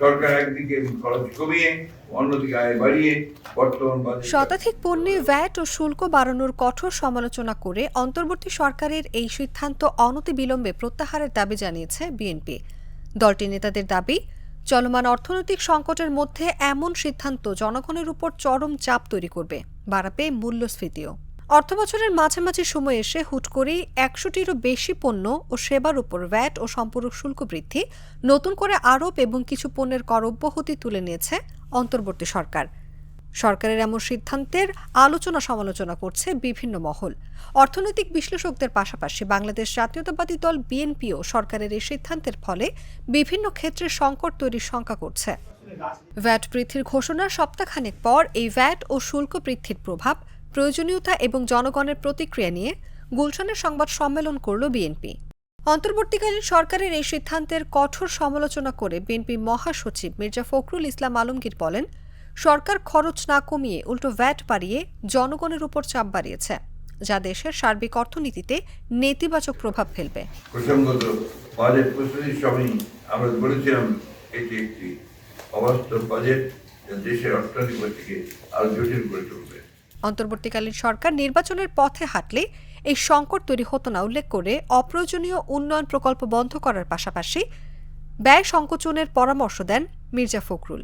সরকার একদিকে খরচ কমিয়ে, অন্যদিকে আয় বাড়িয়ে শতাধিক পণ্যে ভ্যাট ও শুল্ক বাড়ানোর কঠোর সমালোচনা করে অন্তর্বর্তী সরকারের এই সিদ্ধান্ত অনতিবিলম্বে প্রত্যাহারের দাবি জানিয়েছে বিএনপি। দলটির নেতাদের দাবি, চলমান অর্থনৈতিক সংকটের মধ্যে এমন সিদ্ধান্ত জনগণের উপর চরম চাপ তৈরি করবে, বাড়াবে মূল্যস্ফীতিও। অর্থবছরের মাঝামাঝি সময় এসে হুট করেই একশোটিরও বেশি পণ্য ও সেবার উপর ভ্যাট ও সম্পূরক শুল্ক বৃদ্ধি, নতুন করে আরোপ এবং কিছু পণ্যের কর অব্যাহতি তুলে নিয়েছে অন্তর্বর্তী সরকার। সরকারের এমন সিদ্ধান্তের আলোচনা সমালোচনা করছে বিভিন্ন মহল। অর্থনৈতিক বিশ্লেষকদের পাশাপাশি বাংলাদেশ জাতীয়তাবাদী দল বিএনপিও সরকারের এই সিদ্ধান্তের ফলে বিভিন্ন ক্ষেত্রে সংকট তৈরির শঙ্কা করছে। ভ্যাট বৃদ্ধির ঘোষণার সপ্তাহখানেক পর এই ভ্যাট ও শুল্ক বৃদ্ধির প্রভাব প্রয়োজনীয়তা এবং জনগণের প্রতিক্রিয়া নিয়ে গুলশানের সংবাদ সম্মেলন করল বিএনপি। অন্তর্বর্তীকালীন সরকারের এই সিদ্ধান্তের কঠোর সমালোচনা করে বিএনপি মহাসচিব মির্জা ফখরুল ইসলাম আলমগীর বলেন, সরকার খরচ না কমিয়ে উল্টো ভ্যাট বাড়িয়ে জনগণের উপর চাপ বাড়িয়েছে, যা দেশের সার্বিক অর্থনীতিতে নেতিবাচক প্রভাব ফেলবে। প্রসঙ্গত বাজেট প্রস্তুতির সময় আমরা বলেছিলাম, এটি একটি অবাস্তব বাজেট যা দেশের জটিল করে তুলবে। অন্তর্বর্তীকালীন সরকার নির্বাচনের পথে হাঁটলে এই সংকট তৈরি হতো না উল্লেখ করে অপ্রয়োজনীয় উন্নয়ন প্রকল্প বন্ধ করার পাশাপাশি ব্যয় সংকোচনের পরামর্শ দেন মির্জা ফখরুল।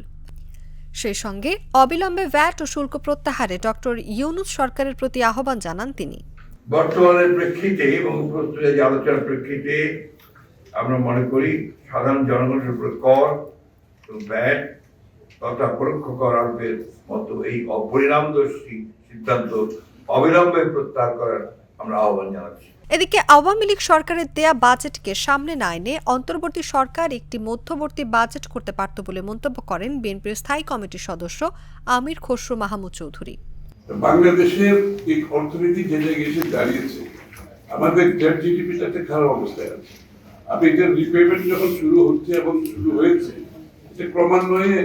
সেই সঙ্গে অবিলম্বে ভ্যাট ও শুল্ক প্রত্যাহারে ডক্টর ইউনুস সরকারের প্রতি আহ্বান জানান তিনি। বর্তমানের প্রেক্ষিতে এবং প্রস্তুতি আলোচনার প্রেক্ষিতে আমরা মনে করি সাধারণ জনগণের উপর কর এবং ব্যয় তথা পরোক্ষ কর আরোপের মতো এই অপরিণামদর্শী সিদ্ধান্ত অবিলম্বে প্রত্যাহার করার আমরা আহ্বান জানাচ্ছি। এদিকে আওয়ামী লীগ সরকারের দেয়া বাজেটকে সামনে না এনে অন্তর্বর্তী সরকার একটি মধ্যবর্তী বাজেট করতে পারত বলে মন্তব্য করেন বিএনপির স্থায়ী কমিটির সদস্য আমির খসরু মাহমুদ চৌধুরী। বাংলাদেশের এই অর্থনীতি যে জায়গায় এসে দাঁড়িয়েছে। আমাদের ডেট জিডিপিটা একটা খারাপ অবস্থায় আছে। আপনি এটার রিপেমেন্ট যখন শুরু হচ্ছে এবং শুরু হয়েছে এটা ক্রমান্বয়ে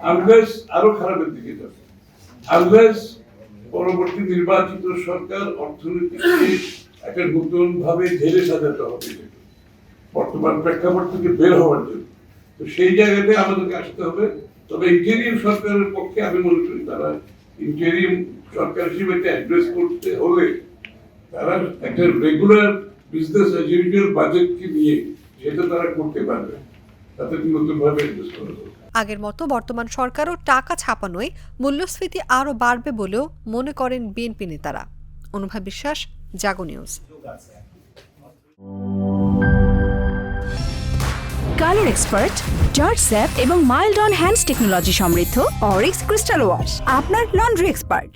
আনলেস আরও খারাপের দিকে যাবে আনলেস পরবর্তী নির্বাচিত সরকার অর্থনীতিকে একটা নতুন ভাবে ঢেলে সাজাতে হবে। বর্তমান প্রেক্ষাপট থেকে বের হওয়ার জন্য। তো সেই জায়গাতে আমাদেরকে আসতে হবে। তবে ইন্টেরিয়াম সরকারের পক্ষে আমি মনে করি তারা ইন্টেরিয়াম সরকার হিসেবে অ্যাড্রেস করতে হলে তারা একটা রেগুলার বিজনেস অ্যাজ ইউজুয়াল বাজেটকে নিয়ে সেটা তারা করতে পারবে। তাদের নতুন ভাবে অ্যাড্রেস করা আগের মতো বর্তমান সরকারও টাকা ছাপানোয় মূল্যস্ফীতি আরও বাড়বে বলেও মনে করেন বিএনপি নেতারা। অনুভব বিশ্বাস Jago news. Colour expert George sap এবং মাইল্ড অন হ্যান্ডস টেকনোলজি সমৃদ্ধ অরিক্স ক্রিস্টাল ওয়াশ আপনার লন্ড্রি এক্সপার্ট।